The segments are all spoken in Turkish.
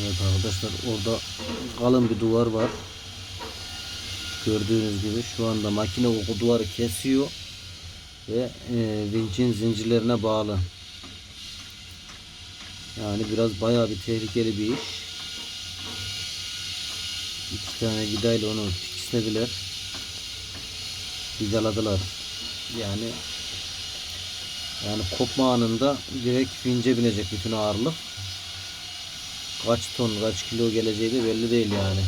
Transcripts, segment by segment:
Evet arkadaşlar orada kalın bir duvar var. Gördüğünüz gibi şu anda makine o duvarı kesiyor ve e, vinçin zincirlerine bağlı. Yani biraz bayağı bir tehlikeli bir iş. İki tane vidayla onu fixlediler. Vidaladılar. Yani yani kopma anında direkt vince binecek bütün ağırlık. Kaç ton, kaç kilo geleceği de belli değil yani.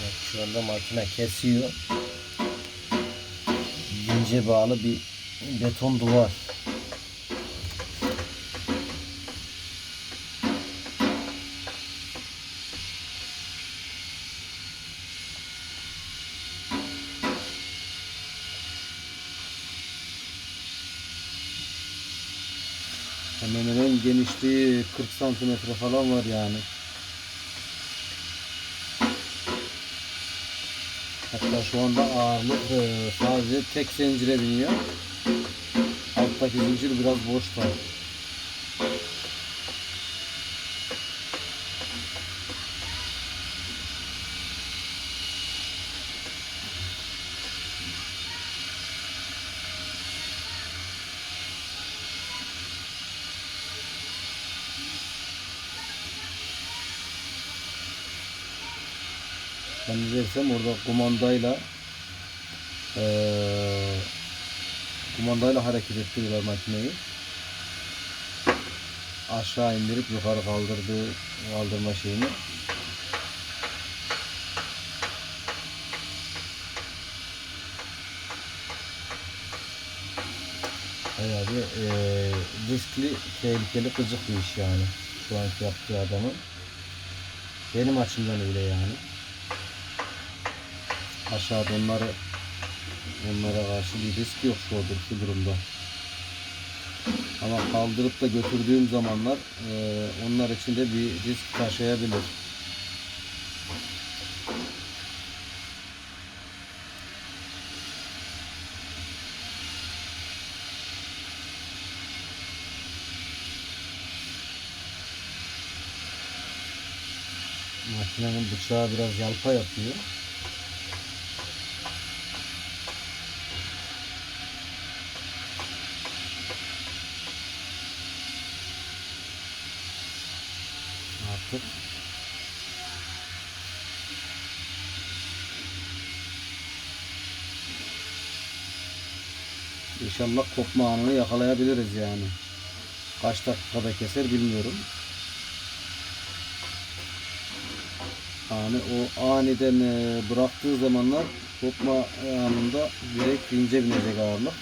Evet, şu anda makine kesiyor. Vince bağlı bir beton duvar. Hemen hemen genişliği 40 santimetre falan var yani. Hatta şu anda ağırlık e, sadece tek zincire biniyor. Alttaki zincir biraz boşta. Ben dersem orada kumandayla eee kumandayla hareket ettiriyorlar makineyi. Aşağı indirip yukarı kaldırdığı kaldırma şeyini. Bayağı bir eee riskli, tehlikeli, gıcık bir iş yani. Şu anki yaptığı adamın. Benim açımdan öyle yani aşağıda onları onlara karşı bir risk yok şu, şu durumda. Ama kaldırıp da götürdüğüm zamanlar e, onlar için de bir risk taşıyabilir. Makinenin bıçağı biraz yalpa yapıyor. İnşallah kopma anını yakalayabiliriz yani. Kaç dakikada keser bilmiyorum. Yani o aniden e, bıraktığı zamanlar kopma anında direkt vince binecek ağırlık.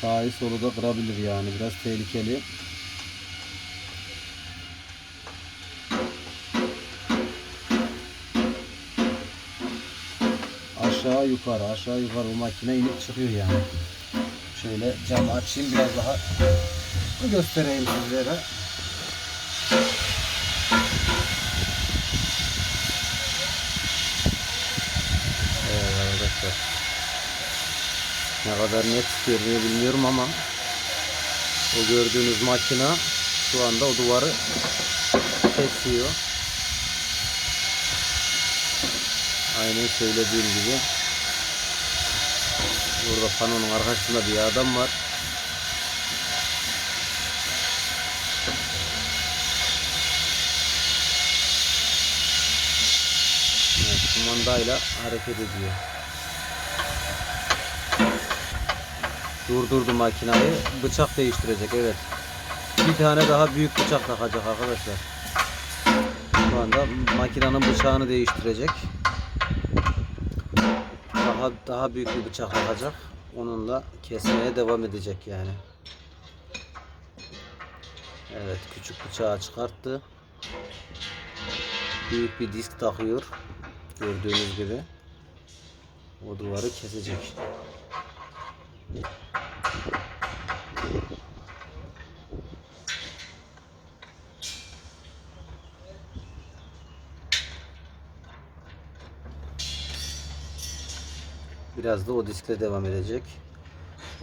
Sağı solu da kırabilir yani biraz tehlikeli. Yukarı aşağı yukarı o makine inip çıkıyor yani. Şöyle camı açayım biraz daha göstereyim sizlere. Evet arkadaşlar. Ne kadar net görünüyor bilmiyorum ama o gördüğünüz makina şu anda o duvarı kesiyor. Aynen söylediğim gibi. Burada panonun arkasında bir adam var. Evet, kumandayla hareket ediyor. Durdurdu makinayı. Bıçak değiştirecek evet. Bir tane daha büyük bıçak takacak arkadaşlar. Şu anda makinenin bıçağını değiştirecek daha daha büyük bir bıçak alacak. Onunla kesmeye devam edecek yani. Evet küçük bıçağı çıkarttı. Büyük bir disk takıyor. Gördüğünüz gibi. O duvarı kesecek. Biraz da o diskle devam edecek.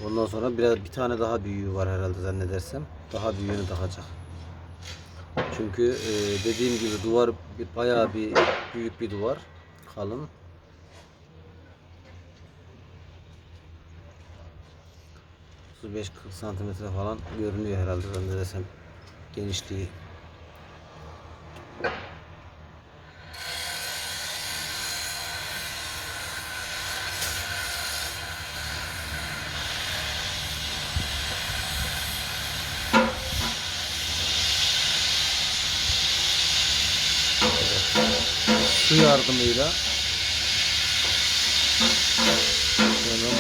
Ondan sonra biraz bir tane daha büyüğü var herhalde zannedersem. Daha büyüğünü takacak. Çünkü e, dediğim gibi duvar bayağı bir büyük bir duvar. Kalın. ...35-40 santimetre falan görünüyor herhalde zannedersem genişliği. Su yardımıyla benim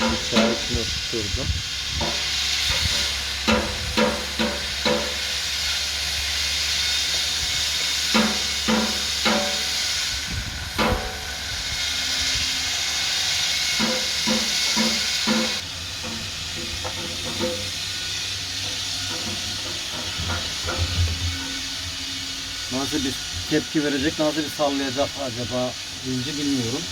bıçağı içine tutturdum. Nasıl bir tepki verecek, nasıl bir sallayacak acaba vinci bilmiyorum.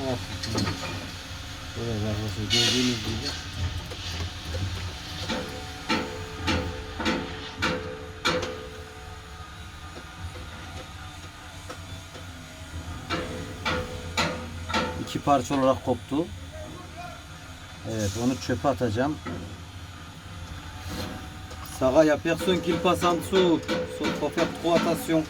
Oh. Evet arkadaşlar gördüğünüz gibi iki parça olarak koptu. Evet onu çöpe atacağım. Saga y a personne qui le passe en dessous. Sauf faut faire trop attention.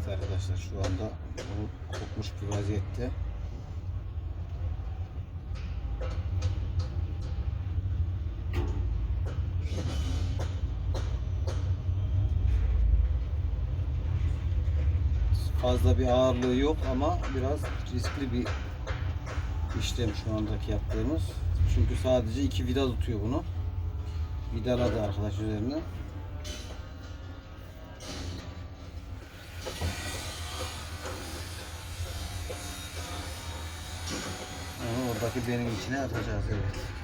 Evet arkadaşlar şu anda bu kopmuş bir vaziyette. Fazla bir ağırlığı yok ama biraz riskli bir işlem şu andaki yaptığımız. Çünkü sadece iki vida tutuyor bunu. Vidaladı arkadaş üzerine. Onu oradaki benim içine atacağız evet.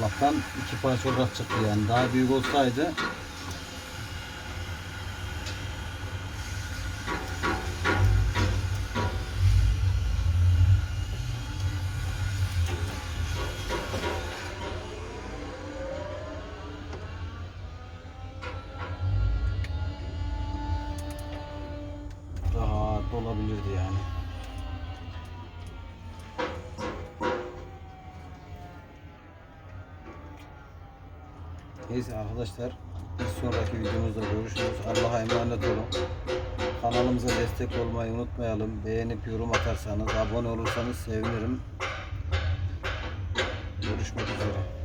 Allah'tan iki parça olarak çıktı yani. Daha büyük olsaydı rahat olabilirdi yani. Neyse arkadaşlar bir sonraki videomuzda görüşürüz. Allah'a emanet olun. Kanalımıza destek olmayı unutmayalım. Beğenip yorum atarsanız, abone olursanız sevinirim. Görüşmek üzere.